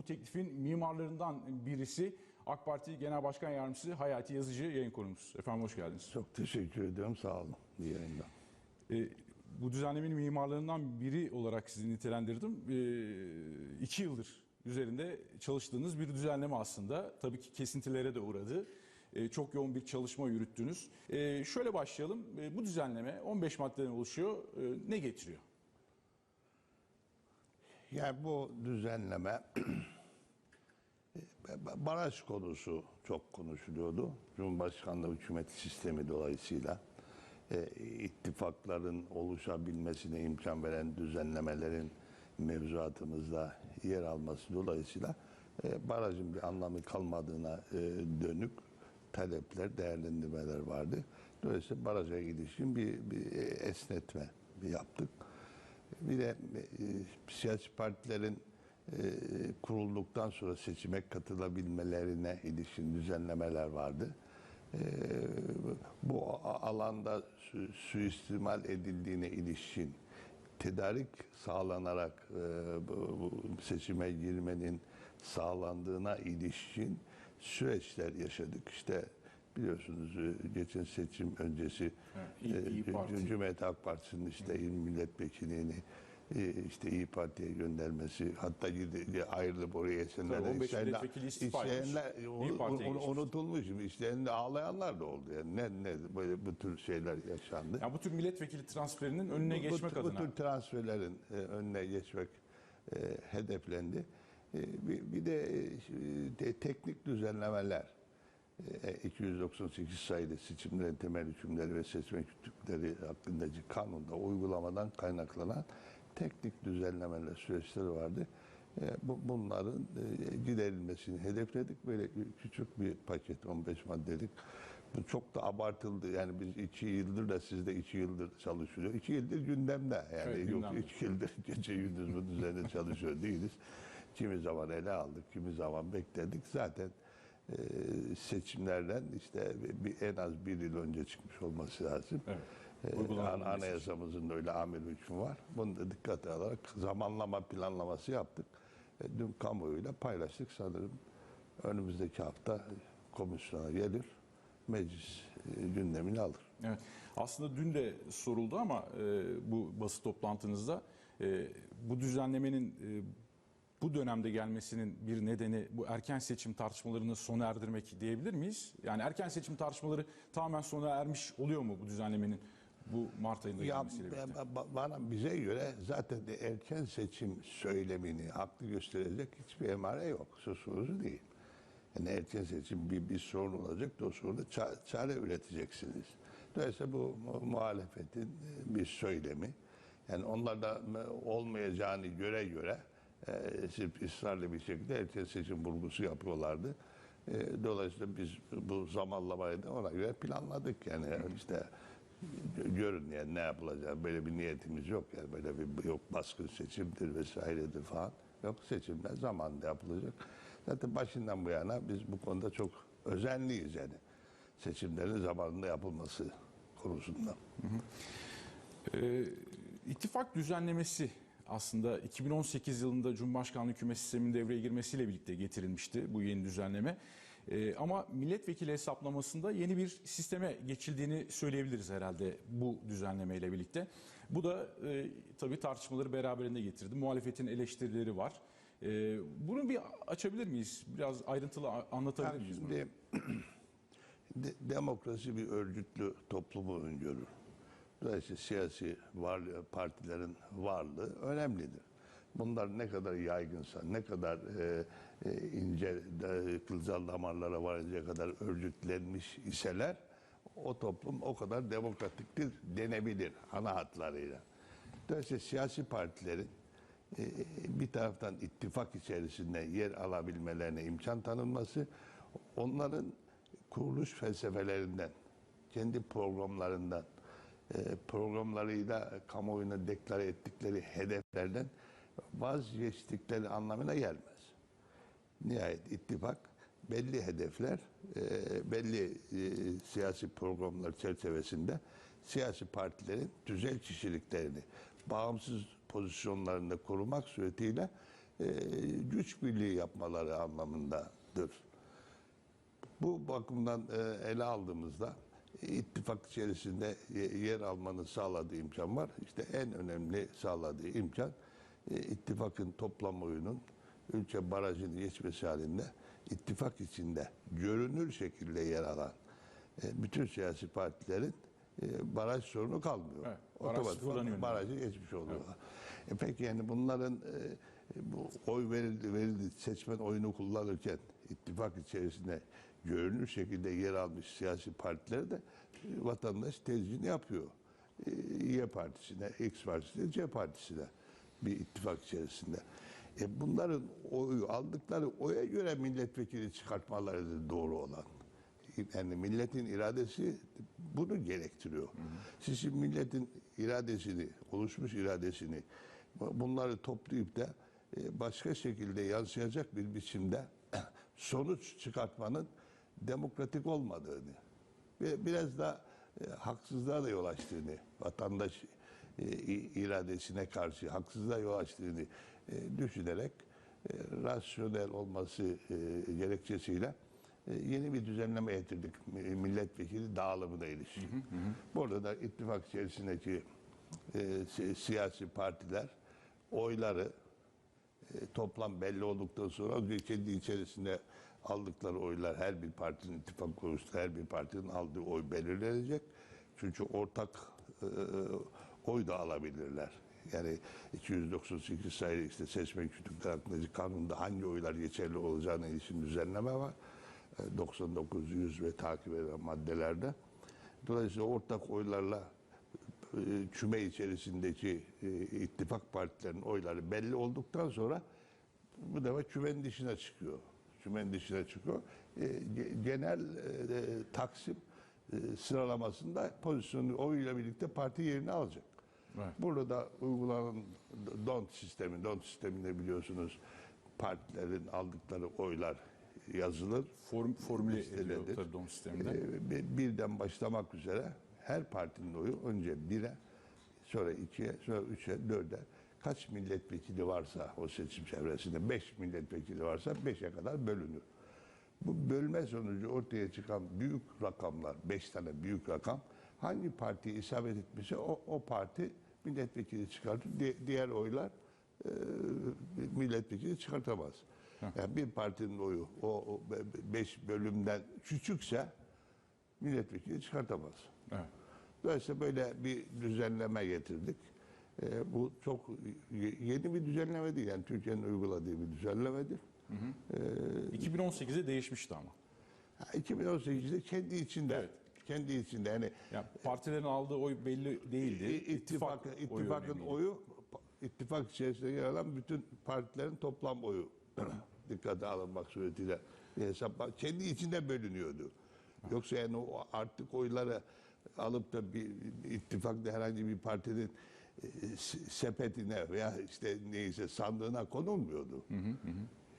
bu teklifin mimarlarından birisi AK Parti Genel Başkan Yardımcısı Hayati Yazıcı yayın konumuz. Efendim hoş geldiniz. Çok teşekkür ediyorum. Sağ olun. İyi yayınlar. E, bu düzenlemenin mimarlarından biri olarak sizi nitelendirdim. E, iki yıldır üzerinde çalıştığınız bir düzenleme aslında. Tabii ki kesintilere de uğradı. E, çok yoğun bir çalışma yürüttünüz. E, şöyle başlayalım. E, bu düzenleme 15 maddeden oluşuyor. E, ne getiriyor? Yani bu düzenleme baraj konusu çok konuşuluyordu. Cumhurbaşkanlığı hükümet sistemi dolayısıyla e, ittifakların oluşabilmesine imkan veren düzenlemelerin mevzuatımızda yer alması dolayısıyla e, barajın bir anlamı kalmadığına e, dönük talepler, değerlendirmeler vardı. Dolayısıyla baraja ilişkin bir, bir esnetme yaptık. Bir de e, siyasi partilerin e, kurulduktan sonra seçime katılabilmelerine ilişkin düzenlemeler vardı. E, bu alanda su- suistimal edildiğine ilişkin tedarik sağlanarak e, bu, bu seçime girmenin sağlandığına ilişkin süreçler yaşadık. İşte biliyorsunuz e, geçen seçim öncesi Evet, e. Cumhuriyet Halk Partisi'nin işte 20 milletvekilini e, işte İyi Parti'ye göndermesi hatta ayrılıp oraya Tabii geçenler 15 milletvekili istifa etmiş. isteyenler İYİ onu, unutulmuş isteyenler ağlayanlar da oldu yani ne ne böyle bu tür şeyler yaşandı. Yani bu tür milletvekili transferinin önüne Bu- geçmek bu, adına. Bu tür transferlerin e, önüne geçmek hedeflendi. Bir, bir de, de teknik düzenlemeler 298 sayılı seçimlerin temel hükümleri ve seçmen kütükleri hakkındaki kanunda uygulamadan kaynaklanan teknik düzenlemeler süreçleri vardı. E, bu, bunların e, giderilmesini hedefledik. Böyle küçük bir paket 15 maddelik. Bu çok da abartıldı. Yani biz iki yıldır da siz de iki yıldır çalışıyor. İki yıldır gündemde. Yani Evet, yok gündemde. iki yıldır gece gündüz bu düzeninde çalışıyor değiliz. Kimi zaman ele aldık, kimi zaman bekledik. Zaten e, seçimlerden işte bir, en az bir yıl önce çıkmış olması lazım. Evet. E, an- anayasamızın da öyle amir hükmü var. Bunu da dikkate alarak zamanlama planlaması yaptık. E, dün kamuoyuyla paylaştık sanırım. Önümüzdeki hafta komisyona gelir, meclis e, gündemini alır. Evet. Aslında dün de soruldu ama e, bu basın toplantınızda e, bu düzenlemenin e, bu dönemde gelmesinin bir nedeni bu erken seçim tartışmalarını sona erdirmek diyebilir miyiz? Yani erken seçim tartışmaları tamamen sona ermiş oluyor mu bu düzenlemenin bu Mart ayında Ya gelmesiyle birlikte? ba- ba- bana bize göre zaten de erken seçim söylemini haklı gösterecek hiçbir emare yok. Söz konusu değil. Yani erken seçim bir, bir sorun olacak da o soruna ça- çare üreteceksiniz. Dolayısıyla bu mu- muhalefetin e, bir söylemi. Yani onlarda m- olmayacağını göre göre e, ısrarlı bir şekilde erken seçim vurgusu yapıyorlardı. E, dolayısıyla biz bu zamanlamayı da ona göre planladık. Yani işte görün yani ne yapılacak böyle bir niyetimiz yok yani böyle bir yok baskın seçimdir vesairedir falan yok seçimler zamanında yapılacak zaten başından bu yana biz bu konuda çok özenliyiz yani seçimlerin zamanında yapılması konusunda. Ee, ittifak düzenlemesi aslında 2018 yılında Cumhurbaşkanlığı hükümet sisteminin devreye girmesiyle birlikte getirilmişti bu yeni düzenleme. Ee, ama milletvekili hesaplamasında yeni bir sisteme geçildiğini söyleyebiliriz herhalde bu düzenlemeyle birlikte. Bu da e, tabii tartışmaları beraberinde getirdi. Muhalefetin eleştirileri var. Ee, bunu bir açabilir miyiz? Biraz ayrıntılı anlatabilir Yani miyiz? bunu? şimdi de- demokrasi bir örgütlü toplumu öngörür. Dolayısıyla siyasi varlığı, partilerin varlığı önemlidir. Bunlar ne kadar yaygınsa, ne kadar e, e, ince, e, kılcal damarlara varıncaya kadar örgütlenmiş iseler, o toplum o kadar demokratiktir denebilir ana hatlarıyla. Dolayısıyla siyasi partilerin e, bir taraftan ittifak içerisinde yer alabilmelerine imkan tanınması, onların kuruluş felsefelerinden, kendi programlarından, programlarıyla kamuoyuna deklare ettikleri hedeflerden vazgeçtikleri anlamına gelmez. Nihayet ittifak belli hedefler, e, belli e, siyasi programlar çerçevesinde siyasi partilerin tüzel kişiliklerini bağımsız pozisyonlarında korumak suretiyle e, güç birliği yapmaları anlamındadır. Bu bakımdan e, ele aldığımızda e, ittifak içerisinde ye- yer almanın sağladığı imkan var. İşte en önemli sağladığı imkan e, ittifakın toplam oyunun ülke barajını geçmesi halinde ittifak içinde görünür şekilde yer alan e, bütün siyasi partilerin e, baraj sorunu kalmıyor. Evet, baraj Otomatik barajı geçmiş oluyor. E peki yani bunların e, bu oy verildi, verildi seçmen oyunu kullanırken ittifak içerisinde görünür şekilde yer almış siyasi partiler de e, vatandaş tercihini yapıyor. E, Y partisine, X partisine, C partisine bir ittifak içerisinde. E bunların oyu aldıkları oya göre milletvekili çıkartmaları doğru olan. Yani milletin iradesi bunu gerektiriyor. Siz şimdi milletin iradesini, oluşmuş iradesini bunları toplayıp da e, başka şekilde yansıyacak bir biçimde sonuç çıkartmanın demokratik olmadığını ve biraz da e, haksızlığa da yol açtığını, vatandaş e, iradesine karşı haksızlığa yol açtığını e, düşünerek e, rasyonel olması e, gerekçesiyle e, yeni bir düzenleme getirdik mi- milletvekili dağılımına ilişkin. Burada da ittifak içerisindeki e, si- siyasi partiler oyları e, toplam belli olduktan sonra kendi içerisinde aldıkları oylar her bir partinin ittifak kuruluşu her bir partinin aldığı oy belirlenecek. Çünkü ortak e, oy da alabilirler. Yani 298 sayılı işte seçme kütükleri hakkındaki kanunda hangi oylar geçerli olacağına ilişkin düzenleme var. E, 99, 100 ve takip eden maddelerde. Dolayısıyla ortak oylarla e, küme içerisindeki e, ittifak partilerinin oyları belli olduktan sonra bu defa kümenin dışına çıkıyor. Kümenin dışına çıkıyor. E, ge- genel e, taksim e, sıralamasında pozisyonu oyuyla birlikte parti yerini alacak. Evet. Burada da uygulanan DONT sistemi, DONT sisteminde biliyorsunuz partilerin aldıkları oylar yazılır. Form, formüle ediliyor tabii DOM sisteminde. Bir- birden başlamak üzere her partinin oyu önce bire, sonra ikiye, sonra üçe, dörde kaç milletvekili varsa o seçim çevresinde, beş milletvekili varsa beşe kadar bölünür. Bu bölme sonucu ortaya çıkan büyük rakamlar, beş tane büyük rakam, hangi partiye isabet etmişse o, o parti milletvekili çıkartır. Di- diğer oylar e, milletvekili çıkartamaz. Yani bir partinin oyu o, o be- beş bölümden küçükse milletvekili çıkartamaz. Evet. Dolayısıyla böyle bir düzenleme getirdik. Ee, bu çok yeni bir düzenleme değil. Yani Türkiye'nin uyguladığı bir düzenlemedir. 2018'de değişmişti ama. Ha, 2018'de kendi içinde Evet. kendi içinde yani Yani partilerin aldığı oy belli değildi. İ- ittifak, oyu ittifakın oyu, ittifak içerisinde yer alan bütün partilerin toplam oyu dikkate alınmak suretiyle bir hesap kendi içinde bölünüyordu. Yoksa yani o artık oyları alıp da bir ittifakta herhangi bir partinin e, sepetine veya işte neyse sandığına konulmuyordu.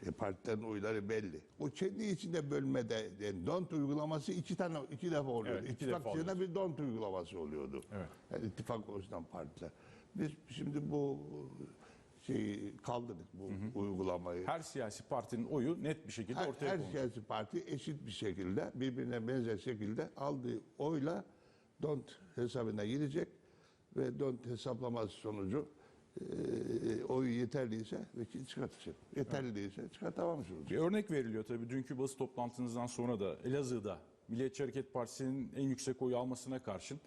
E, partilerin oyları belli. O kendi içinde bölmede yani don't uygulaması iki tane iki defa oluyordu. Evet, iki İttifak defa içinde bir don't uygulaması oluyordu. Evet. Yani ittifak oluşturan partiler. Biz şimdi bu şeyi kaldırdık bu uygulamayı. Her siyasi partinin oyu net bir şekilde Her, ortaya her kondu. siyasi parti eşit bir şekilde birbirine benzer şekilde aldığı oyla don't hesabına girecek ve don't hesaplaması sonucu e, oyu yeterliyse vekil çıkartacak. Yeterli değilse çıkartamamış olacak. Bir örnek veriliyor tabii dünkü basın toplantınızdan sonra da Elazığ'da Milliyetçi Hareket Partisi'nin en yüksek oyu almasına karşın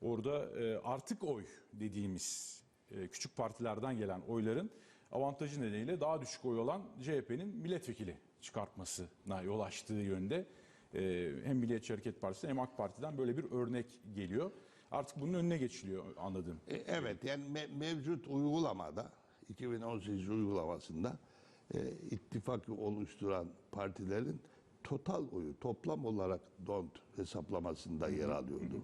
orada e, artık oy dediğimiz e, küçük partilerden gelen oyların avantajı nedeniyle daha düşük oy olan CHP'nin milletvekili çıkartmasına yol açtığı yönde e, hem Milliyetçi Hareket Partisi hem AK Parti'den böyle bir örnek geliyor. Artık bunun önüne geçiliyor anladığım. E, Evet yani me- mevcut uygulamada 2018 uygulamasında e, ittifakı oluşturan partilerin total oyu toplam olarak don't hesaplamasında yer alıyordu.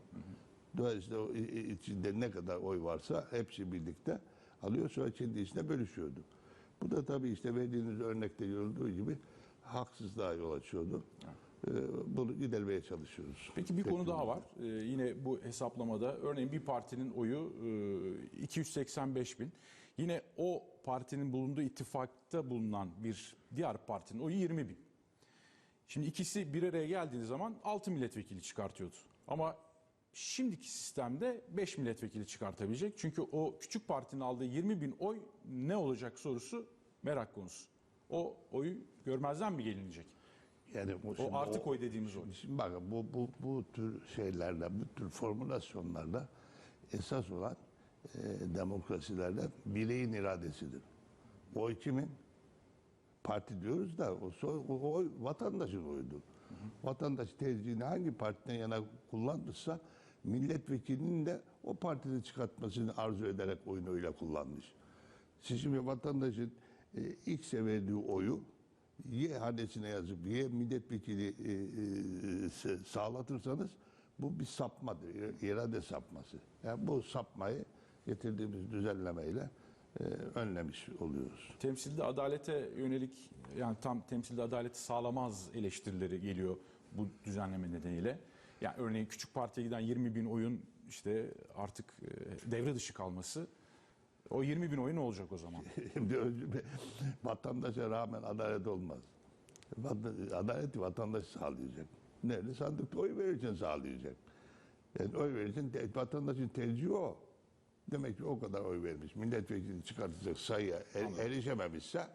Dolayısıyla içinde ne kadar oy varsa hepsi birlikte alıyor sonra kendi içinde bölüşüyordu. Bu da tabii işte verdiğiniz örnekte görüldüğü gibi haksızlığa yol açıyordu. E, Bunu gidermeye çalışıyoruz. Peki bir konu daha var. Ee, yine bu hesaplamada örneğin bir partinin oyu e, 285 bin. Yine o partinin bulunduğu ittifakta bulunan bir diğer partinin oyu 20 bin. Şimdi ikisi bir araya geldiği zaman 6 milletvekili çıkartıyordu. Ama şimdiki sistemde 5 milletvekili çıkartabilecek. Çünkü o küçük partinin aldığı 20 bin oy ne olacak sorusu merak konusu. O oyu görmezden mi gelinecek? Yani bu O artık oy dediğimiz oy. Şimdi bakın bu, bu, bu tür şeylerle, bu tür formülasyonlarda esas olan e, demokrasilerde bireyin iradesidir. Oy kimin? Parti diyoruz da o, so- o oy vatandaşın oyudur. Vatandaş tercihini hangi partiden yana kullanmışsa milletvekilinin de o partide çıkartmasını arzu ederek oyunu öyle kullanmış. Siz şimdi vatandaşın e, X'e verdiği oyu Y hanesine yazıp Y milletvekili e, e, sağlatırsanız bu bir sapmadır, ir- irade sapması. Yani bu sapmayı getirdiğimiz düzenlemeyle e, önlemiş oluyoruz. Temsilde adalete yönelik yani tam temsilde adaleti sağlamaz eleştirileri geliyor bu düzenleme nedeniyle. Yani örneğin küçük partiye giden 20 bin oyun işte artık e, devre dışı kalması. O 20 bin oyun ne olacak o zaman? Vatandaşa rağmen adalet olmaz. Adaleti vatandaş sağlayacak. Nerede? Sandıkta oy verirken sağlayacak. Yani oy verirken vatandaşın tercihi o. Demek ki o kadar oy vermiş. Milletvekili çıkartacak sayıya er- erişememişse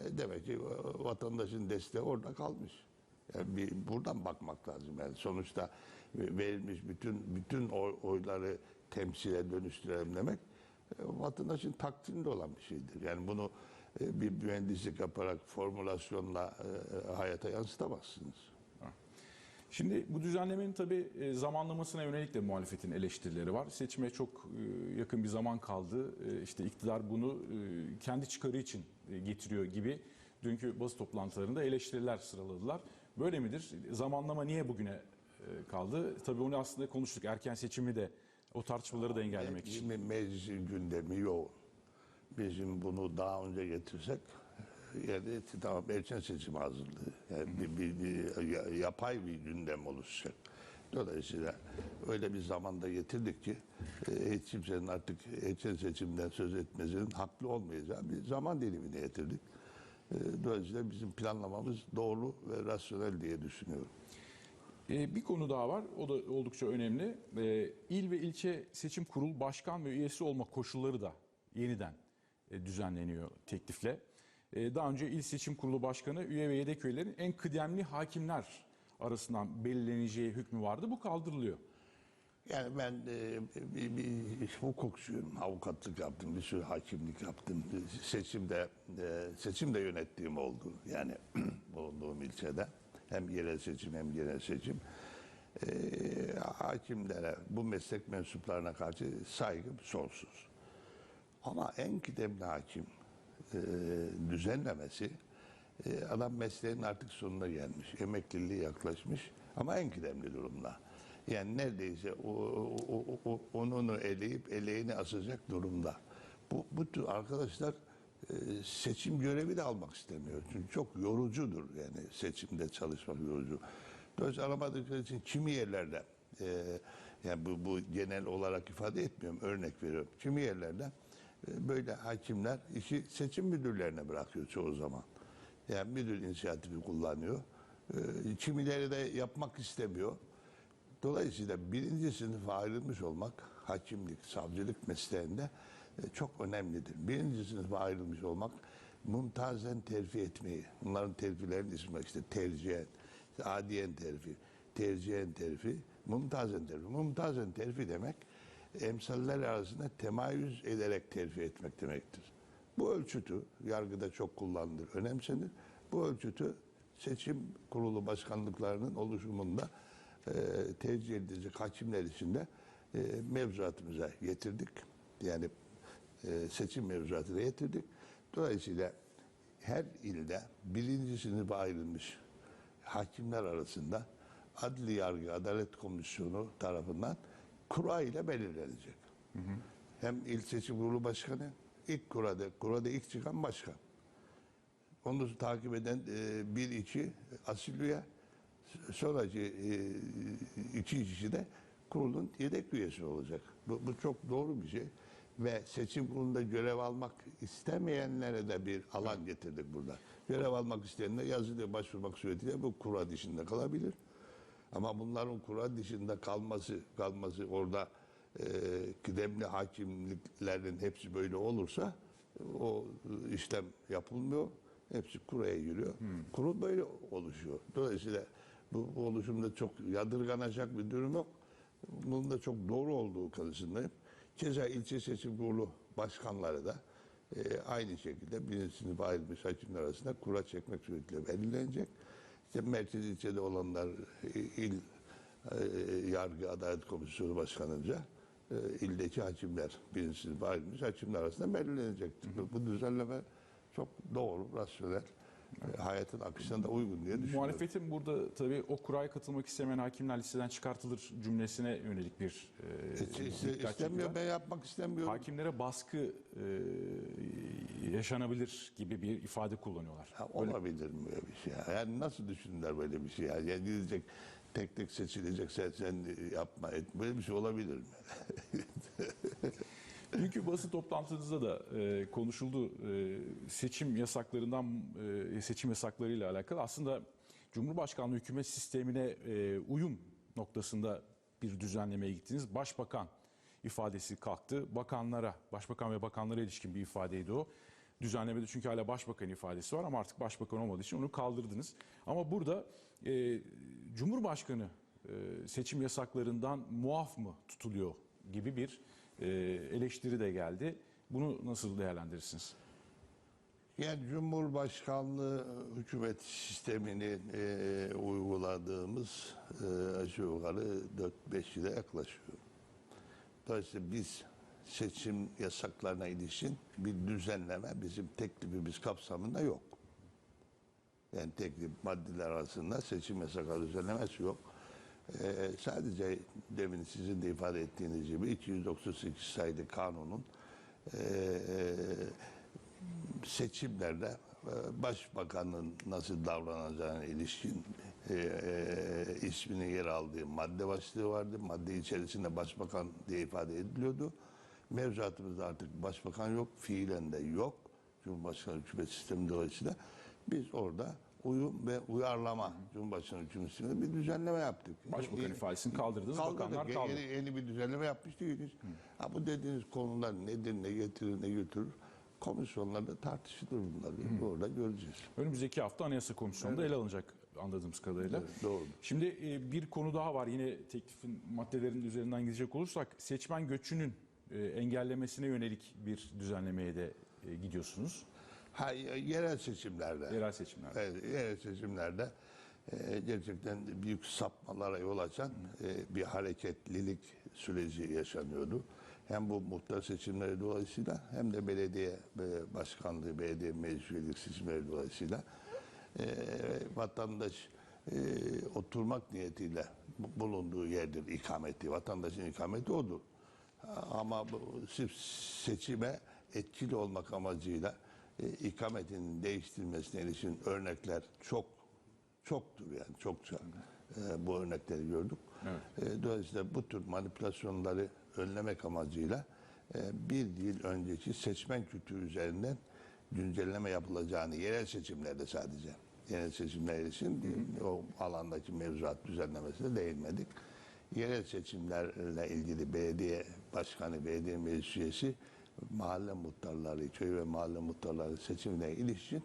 e, demek ki e, vatandaşın desteği orada kalmış. Yani bir, buradan bakmak lazım. Yani sonuçta verilmiş bütün bütün oy- oyları temsile dönüştürelim demek e, vatandaşın takdirinde olan bir şeydir. Yani bunu e, bir mühendislik yaparak formülasyonla e, hayata yansıtamazsınız. Şimdi bu düzenlemenin tabii e, zamanlamasına yönelik de muhalefetin eleştirileri var. Seçime çok e, yakın bir zaman kaldı. E, İşte iktidar bunu e, kendi çıkarı için e, getiriyor gibi dünkü basın toplantılarında eleştiriler sıraladılar. Böyle midir? Zamanlama niye bugüne e, kaldı? Tabii onu aslında konuştuk. Erken seçimi de o tartışmaları da engellemek için. Şimdi meclisin gündemi yoğun. Bizim bunu daha önce getirsek yani tamam erken seçim hazırlığı. Yani bir, bir, bir ya- yapay bir gündem oluşacak. Dolayısıyla öyle bir zamanda getirdik ki e, hiç kimsenin artık erken seçimden söz etmesinin haklı olmayacağı bir zaman dilimine getirdik. E, Dolayısıyla bizim planlamamız doğru ve rasyonel diye düşünüyorum. Ee, bir konu daha var. O da oldukça önemli. Ee, il ve ilçe seçim kurul başkan ve üyesi olma koşulları da yeniden e, düzenleniyor teklifle. Ee, daha önce il seçim kurulu başkanı, üye ve yedek üyelerin en kıdemli hakimler arasından belirleneceği hükmü vardı. Bu kaldırılıyor. Yani ben e, bir, bir hukukçuyum, avukatlık yaptım, bir sürü hakimlik yaptım. Seçimde e, seçim de yönettiğim oldu. Yani bulunduğum ilçede hem yerel seçim hem genel seçim. E, hakimlere, bu meslek mensuplarına karşı saygım sonsuz. Ama en kıdemli hakim e, düzenlemesi e, adam mesleğin artık sonuna gelmiş. Emekliliği yaklaşmış ama en kıdemli durumda. Yani neredeyse o, o, o- o- onunu eleyip eleğini asacak durumda. Bu, bu tür arkadaşlar seçim görevi de almak istemiyor. Çünkü çok yorucudur yani seçimde çalışmak yorucu. Dolayısıyla alamadıkları için kimi yerlerde e, yani bu, bu genel olarak ifade etmiyorum örnek veriyorum. Kimi yerlerde e, böyle hakimler işi seçim müdürlerine bırakıyor çoğu zaman. Yani müdür inisiyatifi kullanıyor. E, Kimileri de yapmak istemiyor. Dolayısıyla birinci sınıfa ayrılmış olmak hakimlik, savcılık mesleğinde çok önemlidir. Birinci sınıfa ayrılmış olmak mumtazen terfi etmeyi, bunların terfilerin ismi var. işte tercihen, işte adiyen terfi, tercihen terfi, mumtazen terfi. Mumtazen terfi demek emsaller arasında temayüz ederek terfi etmek demektir. Bu ölçütü yargıda çok kullanılır, önemsenir. Bu ölçütü seçim kurulu başkanlıklarının oluşumunda e, tercih edilecek hakimler içinde e, mevzuatımıza getirdik. Yani e, seçim mevzuatına getirdik. Dolayısıyla her ilde birinci sınıfa ayrılmış hakimler arasında Adli Yargı Adalet Komisyonu tarafından kura ile belirlenecek. Hem il seçim kurulu başkanı, ilk kurada, kurada ilk çıkan başkan. Onu takip eden e, bir iki asil üye, sonraki e, iki kişi de kurulun yedek üyesi olacak. Bu, bu çok doğru bir şey. Ve seçim kurulunda görev almak istemeyenlere de bir alan getirdik burada. Görev almak isteyenler yazıda başvurmak suretiyle bu kura dışında kalabilir. Ama bunların kura dışında kalması kalması orada e, kıdemli hakimliklerin hepsi böyle olursa o işlem yapılmıyor. Hepsi kuraya giriyor. Kurul böyle oluşuyor. Dolayısıyla bu, bu oluşumda çok yadırganacak bir durum yok. Bunun da çok doğru olduğu kanısındayım. Keza ilçe seçim kurulu başkanları da e, aynı şekilde birinci sınıf ayrılmış arasında kura çekmek suretiyle belirlenecek. İşte merkez ilçede olanlar e, il e, yargı adalet komisyonu başkanınca e, ildeki hakimler birinci sınıf ayrılmış hakimler arasında belirlenecektir. Bu- düzenleme çok doğru, rasyonel, hayatın akışına da uygun diye düşünüyorum. Muhalefetin burada tabii o kuraya katılmak istemeyen hakimler listeden çıkartılır cümlesine yönelik bir e, İşte- işte istemiyor, ben yapmak istemiyorum. Hakimlere baskı e, yaşanabilir gibi bir ifade kullanıyorlar. Ya olabilir mi böyle bir şey? ya? Yani nasıl düşündüler böyle bir şey? Ya? Yani gidecek tek tek seçilecek sen, sen yapma et. Böyle bir şey olabilir mi? Dünkü basın toplantınızda da e, konuşuldu e, seçim yasaklarından e, seçim yasaklarıyla alakalı aslında Cumhurbaşkanlığı hükümet sistemine e, uyum noktasında bir düzenlemeye gittiniz. Başbakan ifadesi kalktı. Bakanlara, başbakan ve bakanlara ilişkin bir ifadeydi o. Düzenlemede çünkü hala başbakan ifadesi var ama artık başbakan olmadığı için onu kaldırdınız. Ama burada e, Cumhurbaşkanı e, seçim yasaklarından muaf mı tutuluyor gibi bir eleştiri de geldi. Bunu nasıl değerlendirirsiniz? Yani Cumhurbaşkanlığı hükümet sistemini e, uyguladığımız e, aşağı yukarı 4-5 yıla yaklaşıyor. Dolayısıyla biz seçim yasaklarına ilişkin bir düzenleme bizim teklifimiz kapsamında yok. Yani teklif maddeler arasında seçim yasakları düzenlemesi yok. Ee, sadece demin sizin de ifade ettiğiniz gibi 298 sayılı kanunun e, seçimlerde e, başbakanın nasıl davranacağına ilişkin e, isminin yer aldığı madde başlığı vardı. Madde içerisinde başbakan diye ifade ediliyordu. Mevzuatımızda artık başbakan yok, fiilen de yok. Cumhurbaşkanı hükümet sistemi dolayısıyla biz orada uyum ve uyarlama Cumhurbaşkanı hükümet sisteminde bir düzenleme yaptık. Başbakan ifadesini kaldırdınız, Kaldırdık. bakanlar Yeni- kaldı. Yeni, yeni bir düzenleme yapmış değiliz. Ha, bu dediğiniz konular nedir, ne getirir, ne götürür? Komisyonlarda tartışılır bunlar. Orada göreceğiz. Önümüzdeki hafta Anayasa Komisyonu'nda ele alınacak anladığımız kadarıyla. Evet, doğru. Şimdi e, bir konu daha var. Yine teklifin maddelerinin üzerinden gidecek olursak seçmen göçünün e, engellemesine yönelik bir düzenlemeye de e, gidiyorsunuz. Ha, yerel seçimlerde. Yerel seçimler. Evet, yerel seçimlerde e, gerçekten büyük sapmalara yol açan e, bir hareketlilik süreci yaşanıyordu. Hem bu muhtar seçimleri dolayısıyla hem de belediye e, başkanlığı, belediye meclis üyelik seçimleri dolayısıyla e, vatandaş e, oturmak niyetiyle bu- bulunduğu yerdir ikameti. Vatandaşın ikameti odur. Ama bu seçime etkili olmak amacıyla e, ikametinin değiştirilmesine ilişkin örnekler çok çoktur yani çokça e, bu örnekleri gördük. E, dolayısıyla bu tür manipülasyonları önlemek amacıyla e, bir yıl önceki seçmen kültürü üzerinden güncelleme yapılacağını yerel seçimlerde sadece yerel seçimler için o alandaki mevzuat düzenlemesine değinmedik. Yerel seçimlerle ilgili belediye başkanı, belediye meclis üyesi, mahalle muhtarları, köy ve mahalle muhtarları seçimine ilişkin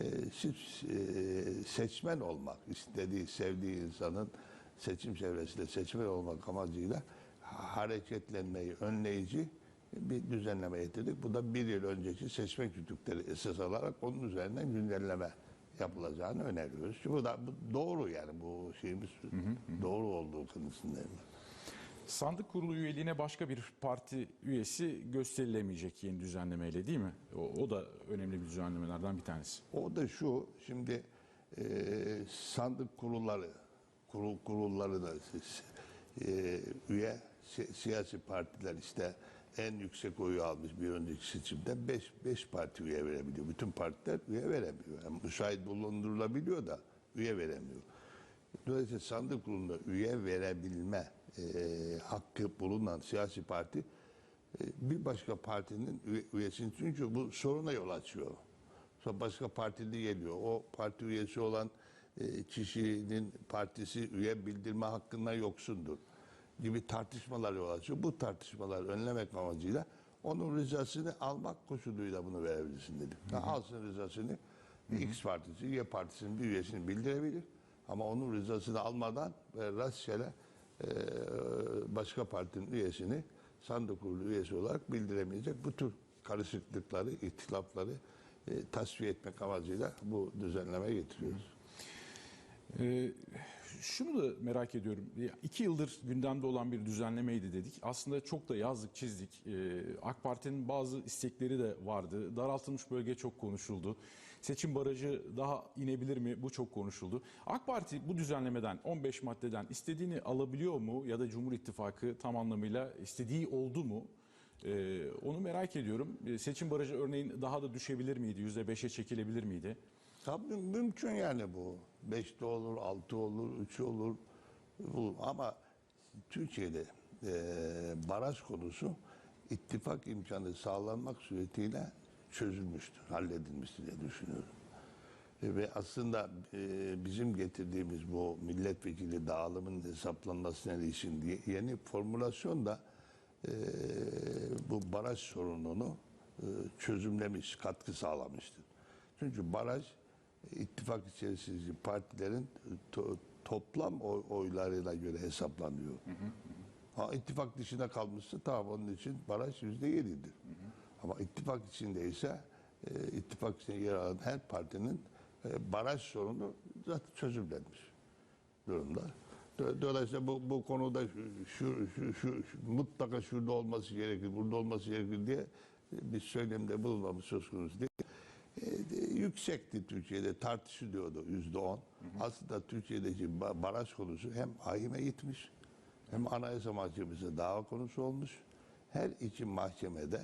e, e, seçmen olmak, istediği, sevdiği insanın seçim çevresiyle seçmen olmak amacıyla hareketlenmeyi önleyici bir düzenleme getirdik. Bu da bir yıl önceki seçmen kütükleri esas alarak onun üzerinden güncelleme yapılacağını öneriyoruz. Çünkü bu da bu doğru yani bu şeyimiz doğru olduğu kanısındayım. Sandık kurulu üyeliğine başka bir parti üyesi gösterilemeyecek yeni düzenlemeyle değil mi? O, o da önemli bir düzenlemelerden bir tanesi. O da şu, şimdi e, sandık kurulları, kurul, kurulları da e, üye si- siyasi partiler işte en yüksek oyu almış bir önceki seçimde 5 5 parti üye verebiliyor. Bütün partiler üye veremiyor. Yani müsait bulundurulabiliyor da üye veremiyor. Dolayısıyla sandık kurulunda üye verebilme e, hakkı bulunan siyasi parti e, bir başka partinin üye- üyesini çünkü bu soruna yol açıyor. Sonra başka partili geliyor. O parti üyesi olan e, kişinin partisi üye bildirme hakkından yoksundur gibi tartışmalar yol açıyor. Bu tartışmaları önlemek amacıyla onun rızasını almak koşuluyla bunu verebilirsin dedim. Ha, alsın rızasını X partisi, Y partisinin bir üyesini bildirebilir. Ama onun rızasını almadan ve rastgele e, başka partinin üyesini sandık kurulu üyesi olarak bildiremeyecek. Bu tür karışıklıkları, ihtilafları e, tasfiye etmek amacıyla bu düzenleme getiriyoruz. Ee, şunu da merak ediyorum. Ya, İki yıldır gündemde olan bir düzenlemeydi dedik. Aslında çok da yazdık, çizdik. Ee, AK Parti'nin bazı istekleri de vardı. Daraltılmış bölge çok konuşuldu. Seçim barajı daha inebilir mi? Bu çok konuşuldu. AK Parti bu düzenlemeden 15 maddeden istediğini alabiliyor mu? Ya da Cumhur İttifakı tam anlamıyla istediği oldu mu? Ee, onu merak ediyorum. Ee, seçim barajı örneğin daha da düşebilir miydi? %5'e çekilebilir miydi? Tabii mümkün yani bu. Beşte olur, altı olur, üç olur. Bu. Ama Türkiye'de e, baraj konusu ittifak imkanı sağlanmak suretiyle çözülmüştür, halledilmiştir diye düşünüyorum. E, Ve aslında e, bizim getirdiğimiz bu milletvekili dağılımının hesaplanmasına ilişkin diye yeni formülasyon da e, bu baraj sorununu çözümlemiş, katkı sağlamıştır. Çünkü baraj ittifak içerisindeki partilerin to- toplam oy- oylarıyla göre hesaplanıyor. Ha, ittifak dışında kalmışsa tamam onun için baraj yüzde yedidir. Ama ittifak içindeyse e, ittifak içinde yer alan her partinin e, baraj sorunu zaten çözümlenmiş durumda. Do- Dolayısıyla bu, bu konuda şu, şu, şu, şu- mutlaka şurada olması gerekir, burada olması gerekir diye bir söylemde bulunmamız söz konusu değil. E, yüksekti Türkiye'de tartışılıyordu yüzde on. Aslında Türkiye'deki ba- baraj konusu hem AİM'e gitmiş hem Anayasa Mahkemesi'ne dava konusu olmuş. Her iki mahkemede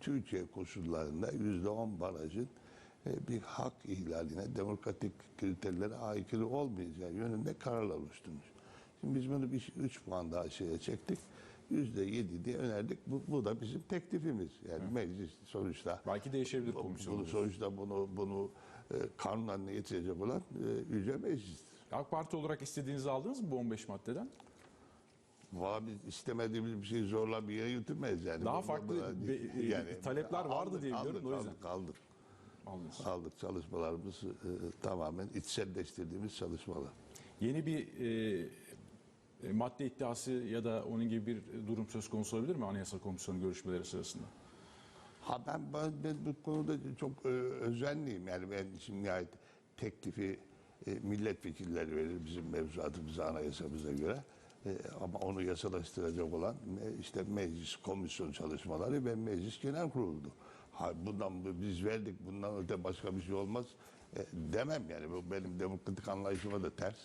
Türkiye koşullarında yüzde on barajın e, bir hak ihlaline, demokratik kriterlere aykırı olmayacağı yönünde kararlar oluşturmuş. Şimdi biz bunu bir 3 puan daha şeye çektik. Yüzde yedi diye önerdik. Bu, bu da bizim teklifimiz. Yani meclis sonuçta Belki değişebilir komisyon. bunu sonuçta bunu bunu e, kanun haline getirecek olan e, yüce meclistir. AK Parti olarak istediğinizi aldınız mı bu 15 maddeden? Valla biz istemediğimiz bir şeyi zorla bir yere götürmeyiz yani. Daha farklı be- e, talepler vardı diye biliyorum da o yüzden. Aldık, aldık. Aldınız. Aldık çalışmalarımız e, tamamen içselleştirdiğimiz çalışmalar. Yeni bir e, e, madde iddiası ya da onun gibi bir durum söz konusu olabilir mi Anayasa Komisyonu görüşmeleri sırasında? Ha ben, ben, ben bu konuda çok e, özenliyim. Yani ben şimdi nihayet teklifi e, milletvekilleri verir bizim mevzuatımıza, anayasamıza göre. E, ama onu yasalaştıracak olan me- işte meclis komisyon çalışmaları ve meclis genel kuruldu. Ha, bundan bu- biz verdik, bundan öte başka bir şey olmaz e, demem yani. Bu benim demokratik anlayışıma da ters.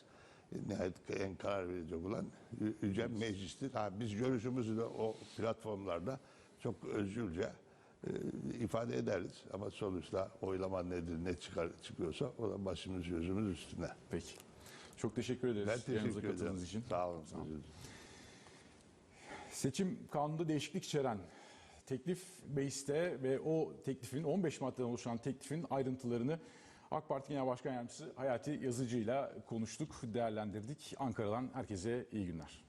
E, nihayet en karar verecek olan Yü- Yüce Meclis'tir. Ha, biz görüşümüzü de o platformlarda çok özgürce e, ifade ederiz. Ama sonuçta oylama nedir, ne çıkar çıkıyorsa o da başımız gözümüz üstüne. Peki. Çok teşekkür ederiz Ben teşekkür ederim. katıldığınız için. Sağ olun. Seçim kanunda değişiklik içeren teklif mecliste ve o teklifin 15 maddeden oluşan teklifin ayrıntılarını AK Parti Genel Başkan Yardımcısı Hayati Yazıcı'yla konuştuk, değerlendirdik. Ankara'dan herkese iyi günler.